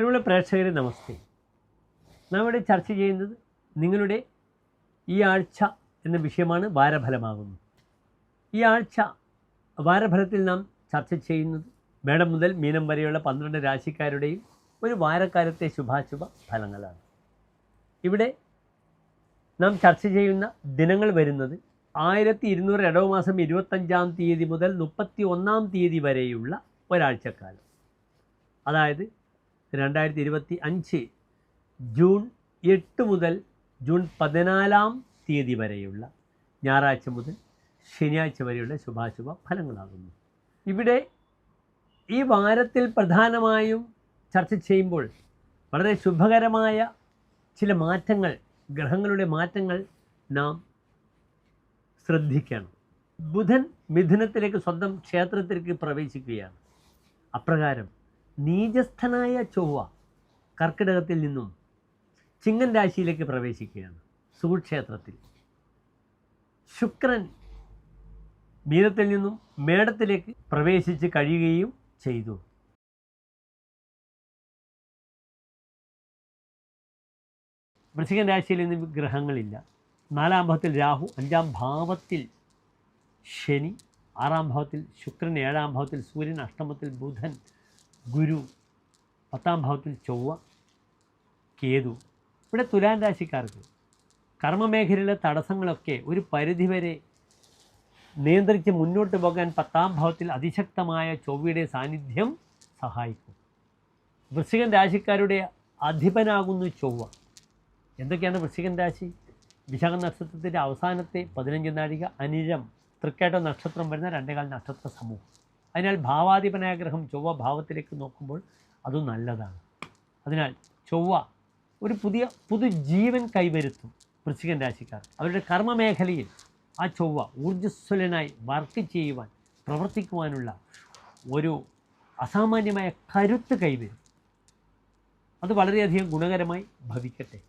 പ്രിയമുള്ള പ്രേക്ഷകരെ നമസ്തേ. നാം ഇവിടെ ചർച്ച ചെയ്യുന്നത് നിങ്ങളുടെ ഈ ആഴ്ച എന്ന വിഷയമാണ് വാരഫലമാകുന്നത് ഈ ആഴ്ച വാരഫലത്തിൽ നാം ചർച്ച ചെയ്യുന്നത് മേടം മുതൽ മീനം വരെയുള്ള പന്ത്രണ്ട് രാശിക്കാരുടെയും ഒരു വാരക്കാലത്തെ ശുഭാശുഭ ഫലങ്ങളാണ്. ഇവിടെ നാം ചർച്ച ചെയ്യുന്ന ദിനങ്ങൾ വരുന്നത് ആയിരത്തി ഇരുന്നൂറ് ഇടവമാസം ഇരുപത്തഞ്ചാം തീയതി മുതൽ മുപ്പത്തി ഒന്നാം തീയതി വരെയുള്ള ഒരാഴ്ചക്കാലം. അതായത് രണ്ടായിരത്തി ഇരുപത്തി അഞ്ച് ജൂൺ എട്ട് മുതൽ ജൂൺ പതിനാലാം തീയതി വരെയുള്ള ഞായറാഴ്ച മുതൽ ശനിയാഴ്ച വരെയുള്ള ശുഭാശുഭ ഫലങ്ങളാകുന്നു. ഇവിടെ ഈ വാരത്തിൽ പ്രധാനമായും ചർച്ച ചെയ്യുമ്പോൾ വളരെ ശുഭകരമായ ചില മാറ്റങ്ങൾ ഗ്രഹങ്ങളുടെ മാറ്റങ്ങൾ നാം ശ്രദ്ധിക്കണം. ബുധൻ മിഥുനത്തിലേക്ക് സ്വന്തം ക്ഷേത്രത്തിലേക്ക് പ്രവേശിക്കുകയാണ്. അപ്രകാരം നീചസ്ഥനായ ചൊവ്വ കർക്കിടകത്തിൽ നിന്നും ചിങ്ങൻ രാശിയിലേക്ക് പ്രവേശിക്കുകയാണ് സുക്ഷേത്രത്തിൽ ശുക്രൻ മീനത്തിൽ നിന്നും മേടത്തിലേക്ക് പ്രവേശിച്ച് കഴിയുകയും ചെയ്തു. വൃശ്ചികൻ രാശിയിൽ നിന്ന് ഗ്രഹങ്ങളില്ല. നാലാം ഭാവത്തിൽ രാഹു അഞ്ചാം ഭാവത്തിൽ ശനി ആറാം ഭാവത്തിൽ ശുക്രൻ ഏഴാം ഭാവത്തിൽ സൂര്യൻ അഷ്ടമത്തിൽ ബുധൻ ഗുരു പത്താം ഭാവത്തിൽ ചൊവ്വ കേതു. ഇവിടെ തുലാൻ രാശിക്കാർക്ക് കർമ്മമേഖലയിലെ തടസ്സങ്ങളൊക്കെ ഒരു പരിധിവരെ നിയന്ത്രിച്ച് മുന്നോട്ട് പോകാൻ പത്താം ഭാവത്തിൽ അതിശക്തമായ ചൊവ്വയുടെ സാന്നിധ്യം സഹായിക്കും. വൃശ്ചികൻ രാശിക്കാരുടെ അധിപനാകുന്നു ചൊവ്വ. എന്തൊക്കെയാണ് വൃശ്ചികൻ രാശി? വിശാഖ നക്ഷത്രത്തിന്റെ അവസാനത്തെ പതിനഞ്ച് നാഴിക അനിഴം തൃക്കേട്ട നക്ഷത്രം വരുന്ന രണ്ടേകാൽ നക്ഷത്ര സമൂഹം. അതിനാൽ ഭാവാധിപനായ ഗ്രഹം ചൊവ്വ ഭാവത്തിലേക്ക് നോക്കുമ്പോൾ അത് നല്ലതാണ്. അതിനാൽ ചൊവ്വ ഒരു പുതിയ പുതുജീവൻ കൈവരുത്തും വൃശ്ചികൻ രാശിക്കാർ. അവരുടെ കർമ്മമേഖലയിൽ ആ ചൊവ്വ ഊർജസ്വലനായി വർക്ക് ചെയ്യുവാൻ പ്രവർത്തിക്കുവാനുള്ള ഒരു അസാമാന്യമായ കരുത്ത് കൈവരും. അത് വളരെയധികം ഗുണകരമായി ഭവിക്കട്ടെ.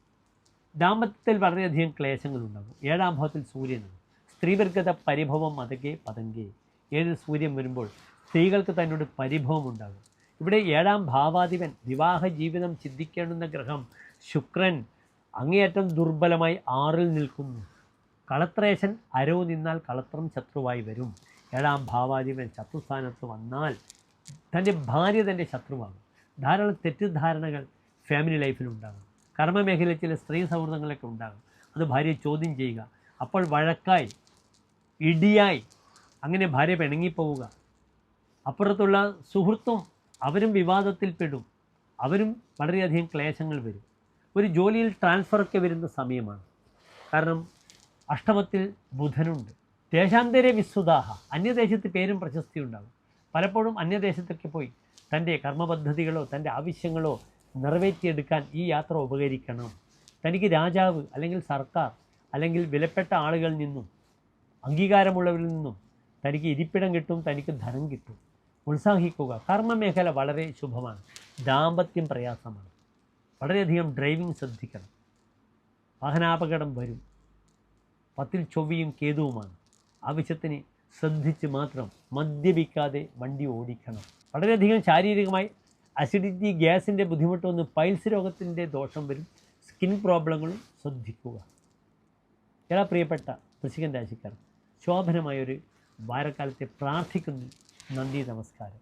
ദാമ്പത്യത്തിൽ വളരെയധികം ക്ലേശങ്ങളുണ്ടാകും. ഏഴാം ഭാവത്തിൽ സൂര്യനാണ്. സ്ത്രീവർഗത പരിഭവം മതകെ പതങ്കെ ഏഴ് സൂര്യൻ വരുമ്പോൾ സ്ത്രീകൾക്ക് തന്നോട് പരിഭവം ഉണ്ടാകും ഇവിടെ ഏഴാം ഭാവാധിപൻ വിവാഹ ജീവിതം ചിന്തിക്കേണ്ടുന്ന ഗ്രഹം ശുക്രൻ അങ്ങേയറ്റം ദുർബലമായി ആറിൽ നിൽക്കുന്നു. കളത്രേശൻ അരോ നിന്നാൽ കളത്രം ശത്രുവായി വരും. ഏഴാം ഭാവാധിപൻ ശത്രുസ്ഥാനത്ത് വന്നാൽ തന്റെ ഭാര്യ തന്റെ ശത്രുവാകും. ധാരാളം തെറ്റിദ്ധാരണകൾ ഫാമിലി ലൈഫിൽ ഉണ്ടാകും. കർമ്മമേഖലയിൽ ചില സ്ത്രീ സൗഹൃദങ്ങളൊക്കെ ഉണ്ടാകും. അത് ഭാര്യയെ ചോദ്യം ചെയ്യുക. അപ്പോൾ വഴക്കായി ഇടിയായി അങ്ങനെ ഭാര്യ പിണങ്ങിപ്പോവുക. അപ്പുറത്തുള്ള സുഹൃത്തും അവരും വിവാദത്തിൽപ്പെടും അവരും വളരെയധികം ക്ലേശങ്ങൾ വരും. ഒരു ജോലിയിൽ ട്രാൻസ്ഫറൊക്കെ വരുന്ന സമയമാണ്. കാരണം അഷ്ടമത്തിൽ ബുധനുണ്ട്. ദേശാന്തരെ വിസ്തുതാഹ അന്യദേശത്ത് പേരും പ്രശസ്തി ഉണ്ടാകും പലപ്പോഴും അന്യദേശത്തൊക്കെ പോയി തന്റെ കർമ്മപദ്ധതികളോ തന്റെ ആവശ്യങ്ങളോ നിറവേറ്റിയെടുക്കാൻ ഈ യാത്ര ഉപകരിക്കണം. തനിക്ക് രാജാവ് അല്ലെങ്കിൽ സർക്കാർ അല്ലെങ്കിൽ വിലപ്പെട്ട ആളുകളിൽ നിന്നും അംഗീകാരമുള്ളവരിൽ നിന്നും തനിക്ക് ഇരിപ്പിടം കിട്ടും തനിക്ക് ധനം കിട്ടും. ഉത്സാഹിക്കുക. കർമ്മമേഖല വളരെ ശുഭമാണ്. ദാമ്പത്യം പ്രയാസമാണ്. വളരെയധികം ഡ്രൈവിംഗ് ശ്രദ്ധിക്കണം. വാഹനാപകടം വരും. പത്തിൽ ചൊവ്വയും കേതുവുമാണ്. ആവശ്യത്തിന് ശ്രദ്ധിച്ച് മാത്രം മദ്യപിക്കാതെ വണ്ടി ഓടിക്കണം. വളരെയധികം ശാരീരികമായി അസിഡിറ്റി ഗ്യാസിന്റെ ബുദ്ധിമുട്ട് വന്ന് പൈൽസ് രോഗത്തിന്റെ ദോഷം വരും. സ്കിൻ പ്രോബ്ലങ്ങളും ശ്രദ്ധിക്കുക. ഏറെ പ്രിയപ്പെട്ട വൃശ്ചികൻ രാശിക്കാർ ശോഭനമായൊരു വാരക്കാലത്തെ പ്രാർത്ഥിക്കുന്നു. നന്ദി നമസ്കാരം.